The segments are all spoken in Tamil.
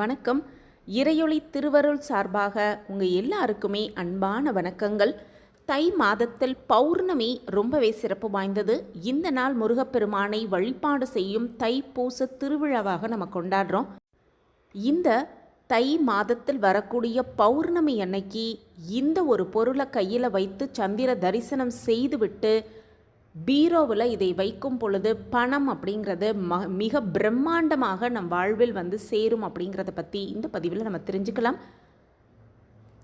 வணக்கம். இறையொளி திருவருள் சார்பாக உங்கள் எல்லாருக்குமே அன்பான வணக்கங்கள். தை மாதத்தில் பௌர்ணமி ரொம்பவே சிறப்பு வாய்ந்தது. இந்த நாள் முருகப்பெருமானை வழிபாடு செய்யும் தைப்பூச திருவிழாவாக நம்ம கொண்டாடுறோம். இந்த தை மாதத்தில் வரக்கூடிய பௌர்ணமி அன்னைக்கு இந்த ஒரு பொருளை கையில் வைத்து சந்திர தரிசனம் செய்துவிட்டு பீரோவில் இதை வைக்கும் பொழுது பணம் அப்படிங்கிறது ம மிக பிரம்மாண்டமாக நம் வாழ்வில் வந்து சேரும் அப்படிங்கிறத பற்றி இந்த பதிவில் நம்ம தெரிஞ்சுக்கலாம்.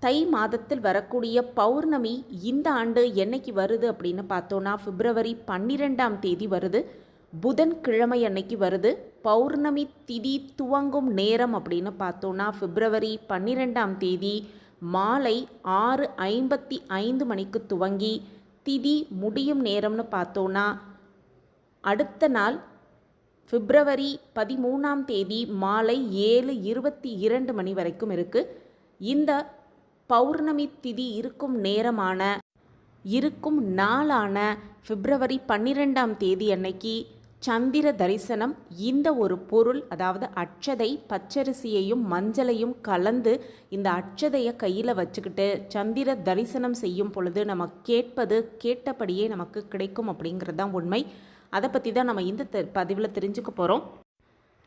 தை மாதத்தில் வரக்கூடிய பௌர்ணமி இந்த ஆண்டு என்னைக்கு வருது அப்படின்னு பார்த்தோன்னா பிப்ரவரி பன்னிரெண்டாம் தேதி வருது. புதன்கிழமை அன்னைக்கு வருது. பௌர்ணமி திதி துவங்கும் நேரம் அப்படின்னு பார்த்தோன்னா பிப்ரவரி பன்னிரெண்டாம் தேதி மாலை ஆறு ஐம்பத்தி ஐந்து மணிக்கு துவங்கி திதி முடியும் நேரம்னு பார்த்தோன்னா அடுத்த நாள் பிப்ரவரி பதிமூணாம் தேதி மாலை ஏழு இருபத்தி இரண்டு மணி வரைக்கும் இருக்குது இந்த பௌர்ணமி திதி இருக்கும் நேரமான இருக்கும் நாளான பிப்ரவரி பன்னிரெண்டாம் தேதி அன்னைக்கு சந்திர தரிசனம் இந்த ஒரு பொருள் அதாவது அட்சதை பச்சரிசியையும் மஞ்சளையும் கலந்து இந்த அட்சதையை கையில் வச்சுக்கிட்டு சந்திர தரிசனம் செய்யும் பொழுது நம்ம கேட்பது கேட்டபடியே நமக்கு கிடைக்கும் அப்படிங்கிறது தான் உண்மை. அதை பற்றி தான் நம்ம இந்த தெ- பதிவில் தெரிஞ்சுக்க போகிறோம்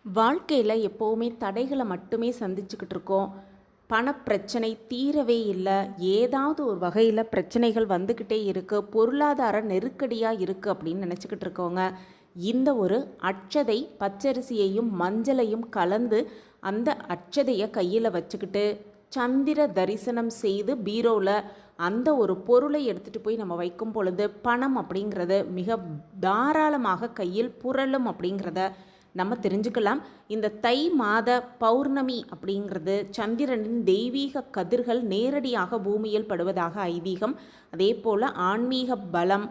வாழ்க்கையில் எப்போவுமே தடைகளை மட்டுமே சந்திச்சுக்கிட்டு இருக்கோம். பணப்பிரச்சனை தீரவே இல்லை. ஏதாவது ஒரு வகையில் பிரச்சனைகள் வந்துக்கிட்டே இருக்குது பொருளாதார நெருக்கடியாக இருக்குது அப்படின்னு நினச்சிக்கிட்டு இருக்கவங்க. இந்த ஒரு அட்சதை பச்சரிசியையும் மஞ்சளையும் கலந்து அந்த அட்சதையை கையில் வச்சுக்கிட்டு சந்திர தரிசனம் செய்து பீரோவில் அந்த ஒரு பொருளை எடுத்துகிட்டு போய் நம்ம வைக்கும் பொழுது பணம் அப்படிங்கிறது மிக தாராளமாக கையில் புரளும் அப்படிங்கிறத நம்ம தெரிஞ்சுக்கலாம். இந்த தை மாத பௌர்ணமி அப்படிங்கிறது சந்திரனின் தெய்வீக கதிர்கள் நேரடியாக பூமியில் படுவதாக ஐதீகம். அதே போல் ஆன்மீக பலம்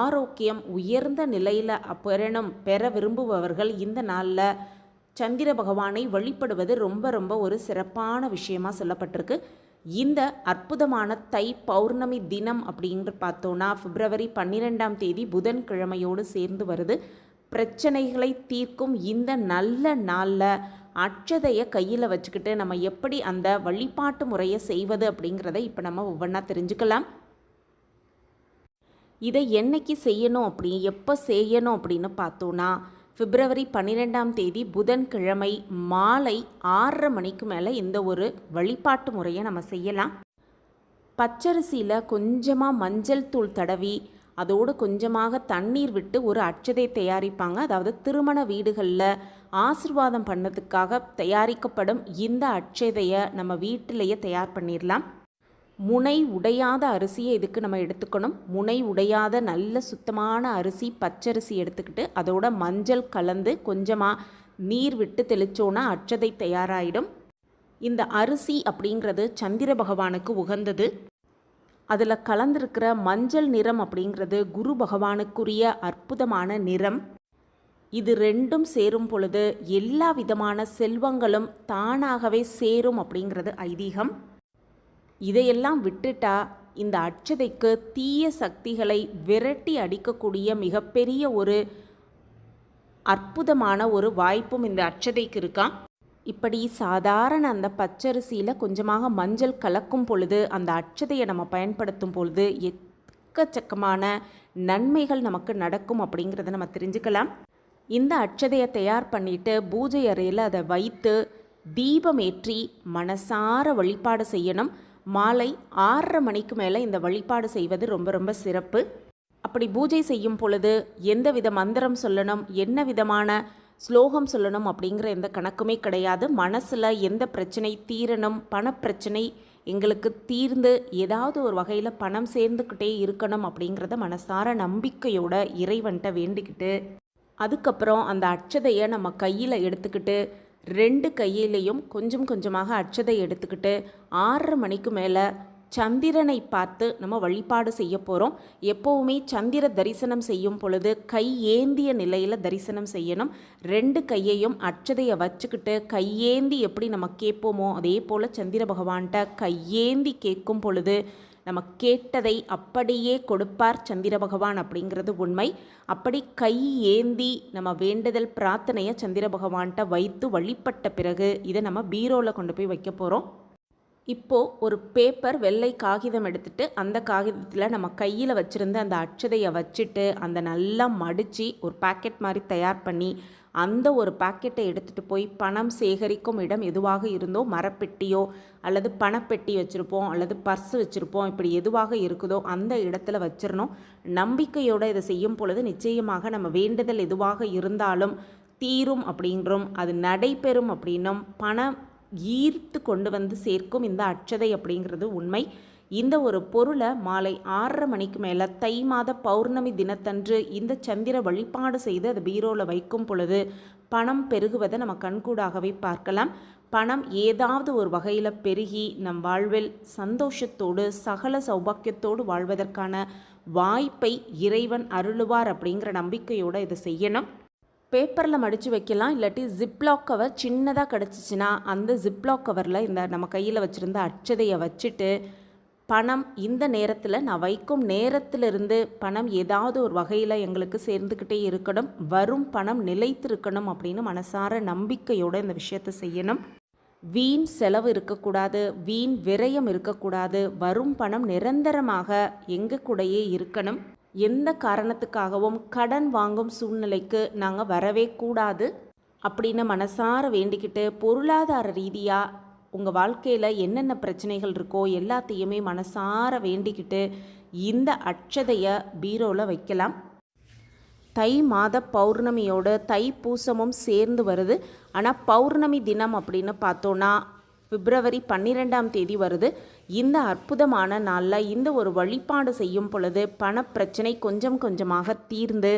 ஆரோக்கியம் உயர்ந்த நிலையில் பெறணும் பெற விரும்புபவர்கள் இந்த நாளில் சந்திர பகவானை வழிபடுவது ரொம்ப ரொம்ப ஒரு சிறப்பான விஷயமாக சொல்லப்பட்டிருக்கு. இந்த அற்புதமான தை பௌர்ணமி தினம் அப்படிங்கிற பார்த்தோன்னா பிப்ரவரி பன்னிரெண்டாம் தேதி புதன்கிழமையோடு சேர்ந்து வருது. பிரச்சனைகளை தீர்க்கும் இந்த நல்ல நாளில் அட்சதையை கையில் வச்சுக்கிட்டு நம்ம எப்படி அந்த வழிபாட்டு முறையை செய்வது அப்படிங்கிறத இப்போ நம்ம ஒவ்வொன்றா தெரிஞ்சுக்கலாம். இதை என்னைக்கு செய்யணும் அப்படி எப்போ செய்யணும் அப்படின்னு பார்த்தோன்னா பிப்ரவரி பன்னிரெண்டாம் தேதி புதன்கிழமை மாலை ஆறரை மணிக்கு மேலே இந்த ஒரு வழிபாட்டு முறையை நம்ம செய்யலாம். பச்சரிசியில் கொஞ்சமாக மஞ்சள் தூள் தடவி அதோடு கொஞ்சமாக தண்ணீர் விட்டு ஒரு அட்சதை தயாரிப்பாங்க. அதாவது திருமண வீடுகளில் ஆசிர்வாதம் பண்ணதுக்காக தயாரிக்கப்படும் இந்த அட்சதையை நம்ம வீட்டிலேயே தயார் பண்ணிடலாம். முனை உடையாத அரிசியை இதுக்கு நம்ம எடுத்துக்கணும்? முனை உடையாத நல்ல சுத்தமான அரிசி பச்சரிசி எடுத்துக்கிட்டு அதோட மஞ்சள் கலந்து கொஞ்சமாக நீர் விட்டு தெளிச்சோன்னா அச்சதை தயாராகிடும் இந்த அரிசி அப்படிங்கிறது சந்திர பகவானுக்கு உகந்தது. அதில் கலந்திருக்கிற மஞ்சள் நிறம் அப்படிங்கிறது குரு பகவானுக்குரிய அற்புதமான நிறம். இது ரெண்டும் சேரும் பொழுது எல்லா விதமான செல்வங்களும் தானாகவே சேரும் அப்படிங்கிறது ஐதீகம். இதையெல்லாம் விட்டுட்டா இந்த அட்சதைக்கு தீய சக்திகளை விரட்டி அடிக்கக்கூடிய மிகப்பெரிய ஒரு அற்புதமான ஒரு வாய்ப்பும் இந்த அட்சதைக்கு இருக்கா? இப்படி சாதாரண அந்த பச்சரிசியில் கொஞ்சமாக மஞ்சள் கலக்கும் பொழுது அந்த அட்சதையை நம்ம பயன்படுத்தும் பொழுது எக்கச்சக்கமான நன்மைகள் நமக்கு நடக்கும் அப்படிங்கிறத நம்ம தெரிஞ்சுக்கலாம். இந்த அட்சதையை தயார் பண்ணிட்டு பூஜை அறையில் அதை வைத்து தீபம் ஏற்றி மனசார வழிபாடு செய்யணும். மாலை ஆறரை மணிக்கு மேலே இந்த வழிபாடு செய்வது ரொம்ப ரொம்ப சிறப்பு. அப்படி பூஜை செய்யும் பொழுது எந்த வித மந்திரம் சொல்லணும் என்ன விதமான ஸ்லோகம் சொல்லணும் அப்படிங்கிற எந்த கணக்குமே கிடையாது. மனசில் எந்த பிரச்சனை தீரணும் பணப்பிரச்சனை எங்களுக்கு தீர்ந்து ஏதாவது ஒரு வகையில் பணம் சேர்ந்துக்கிட்டே இருக்கணும் அப்படிங்கிறத மனசார நம்பிக்கையோட இறைவன்கிட்ட வேண்டிக்கிட்டு அதுக்கப்புறம் அந்த அச்சதையை நம்ம கையில் எடுத்துக்கிட்டு ரெண்டு கையிலையும் கொஞ்சம் கொஞ்சமாக அட்சதை எடுத்துக்கிட்டு ஆறரை மணிக்கு மேலே சந்திரனை பார்த்து நம்ம வழிபாடு செய்ய போகிறோம் எப்போவுமே சந்திர தரிசனம் செய்யும் பொழுது கை ஏந்திய நிலையில் தரிசனம் செய்யணும். ரெண்டு கையையும் அச்சதையை வச்சுக்கிட்டு கையேந்தி எப்படி நம்ம கேட்போமோ அதே போல் சந்திர பகவான்கிட்ட கையேந்தி கேட்கும் பொழுது நம்ம கேட்டதை அப்படியே கொடுப்பார் சந்திர பகவான் அப்படிங்கிறது உண்மை. அப்படி கை ஏந்தி நம்ம வேண்டுதல் பிரார்த்தனையை சந்திர பகவான்கிட்ட வைத்து வழிபட்ட பிறகு இதை நம்ம பீரோவில் கொண்டு போய் வைக்க போகிறோம் இப்போது ஒரு பேப்பர் வெள்ளை காகிதம் எடுத்துட்டு அந்த காகிதத்தில் நம்ம கையில் வச்சுருந்த அந்த அட்சதையை வச்சுட்டு அந்த நல்லா மடித்து ஒரு பாக்கெட் மாதிரி தயார் பண்ணி அந்த ஒரு பாக்கெட்டை எடுத்துகிட்டு போய் பணம் சேகரிக்கும் இடம் எதுவாக இருந்தோ மரப்பெட்டியோ அல்லது பணப்பெட்டி வச்சுருப்போம் அல்லது பர்ஸ் வச்சுருப்போம் இப்படி எதுவாக இருக்குதோ அந்த இடத்துல வச்சிடணும் நம்பிக்கையோடு இதை செய்யும் பொழுது நிச்சயமாக நம்ம வேண்டுதல் எதுவாக இருந்தாலும் தீரும் அப்படின்றும். அது நடைபெறும் அப்படின்னும் பணம் ஈர்த்து கொண்டு வந்து சேர்க்கும் இந்த அட்சதை அப்படிங்கிறது உண்மை. இந்த ஒரு பொருளை மாலை ஆறரை மணிக்கு மேலே தை மாத பௌர்ணமி தினத்தன்று இந்த சந்திர வழிபாடு செய்து அதை பீரோவில் வைக்கும் பொழுது பணம் பெருகுவதை நம்ம கண்கூடாகவே பார்க்கலாம். பணம் ஏதாவது ஒரு வகையில் பெருகி நம் வாழ்வில் சந்தோஷத்தோடு சகல சௌபாக்கியத்தோடு வாழ்வதற்கான வாய்ப்பை இறைவன் அருளுவார் அப்படிங்கிற நம்பிக்கையோடு இதை செய்யணும். பேப்பரில் மடித்து வைக்கலாம் இல்லாட்டி ஜிப்லாக் கவர் சின்னதாக கிடச்சிச்சின்னா அந்த ஜிப்லாக் கவரில் இந்த நம்ம கையில் வச்சுருந்த அச்சதையை வச்சுட்டு பணம் இந்த நேரத்தில் நான் வைக்கும் நேரத்திலிருந்து பணம் ஏதாவது ஒரு வகையில் எங்களுக்கு சேர்ந்துக்கிட்டே இருக்கணும் வரும் பணம் நிலைத்திருக்கணும் அப்படின்னு மனசார நம்பிக்கையோடு இந்த விஷயத்தை செய்யணும். வீண் செலவு இருக்கக்கூடாது வீண் விரயம் இருக்கக்கூடாது வரும் பணம் நிரந்தரமாக எங்கள் கூடயே இருக்கணும். எந்த காரணத்துக்காகவும் கடன் வாங்கும் சூழ்நிலைக்கு நாங்கள் வரவே கூடாது அப்படின்னு மனசார வேண்டிக்கிட்டு பொருளாதார ரீதியாக உங்கள் வாழ்க்கையில் என்னென்ன பிரச்சனைகள் இருக்கோ எல்லாத்தையுமே மனசார வேண்டிக்கிட்டு இந்த அட்சதையை பீரோவில் வைக்கலாம். தை மாத பௌர்ணமியோடு தை பூசமும் சேர்ந்து வருது. ஆனால் பௌர்ணமி தினம் அப்படின்னு பார்த்தோன்னா பிப்ரவரி பன்னிரெண்டாம் தேதி வருது. இந்த அற்புதமான நாளில் இந்த ஒரு வழிபாடு செய்யும் பொழுது பணப்பிரச்சனை கொஞ்சம் கொஞ்சமாக தீர்ந்து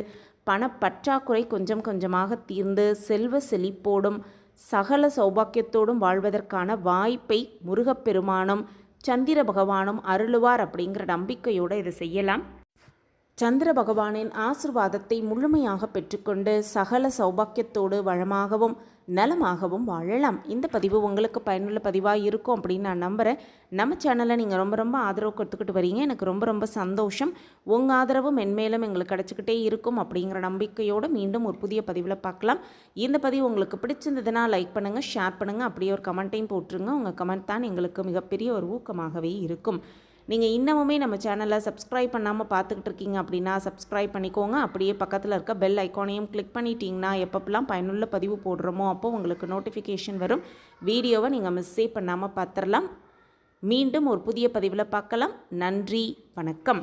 பணப்பற்றாக்குறை கொஞ்சம் கொஞ்சமாக தீர்ந்து செல்வ செழிப்போடும் சகல சௌபாக்கியத்தோடும் வாழ்வதற்கான வாய்ப்பை முருகப்பெருமானும் சந்திர பகவானும் அருளுவார் அப்படிங்கிற நம்பிக்கையோடு இதை செய்யலாம். சந்திர பகவானின் ஆசிர்வாதத்தை முழுமையாக பெற்றுக்கொண்டு சகல சௌபாக்கியத்தோடு வளமாகவும் நலமாகவும் வாழலாம். இந்த பதிவு உங்களுக்கு பயனுள்ள பதிவாக இருக்கும் அப்படின்னு நான் நம்புகிறேன் நம்ம சேனலை நீங்கள் ரொம்ப ரொம்ப ஆதரவு கொடுத்துக்கிட்டு வரீங்க. எனக்கு ரொம்ப ரொம்ப சந்தோஷம். உங்கள் ஆதரவு மென்மேலும் எங்களுக்கு கிடச்சிக்கிட்டே இருக்கும் அப்படிங்கிற நம்பிக்கையோடு மீண்டும் ஒரு புதிய பதிவில் பார்க்கலாம். இந்த பதிவு உங்களுக்கு பிடிச்சிருந்ததுன்னா லைக் பண்ணுங்கள் ஷேர் பண்ணுங்கள் அப்படியே ஒரு கமெண்ட்டையும் போட்டுருங்க. உங்கள் கமெண்ட் தான் எங்களுக்கு மிகப்பெரிய ஒரு ஊக்கமாகவே இருக்கும். நீங்கள் இன்னமுமே நம்ம சேனலை சப்ஸ்கிரைப் பண்ணாமல் பார்த்துக்கிட்டு இருக்கீங்க அப்படின்னா சப்ஸ்கிரைப் பண்ணிக்கோங்க. அப்படியே பக்கத்தில் இருக்க பெல் ஐக்கானையும் கிளிக் பண்ணிட்டீங்கன்னா எப்பப்பெல்லாம் பயனுள்ள பதிவு போடுறோமோ அப்போ உங்களுக்கு நோட்டிஃபிகேஷன் வரும். வீடியோவை நீங்கள் மிஸ்ஸே பண்ணாமல் பார்த்துடலாம். மீண்டும் ஒரு புதிய பதிவில் பார்க்கலாம். நன்றி வணக்கம்.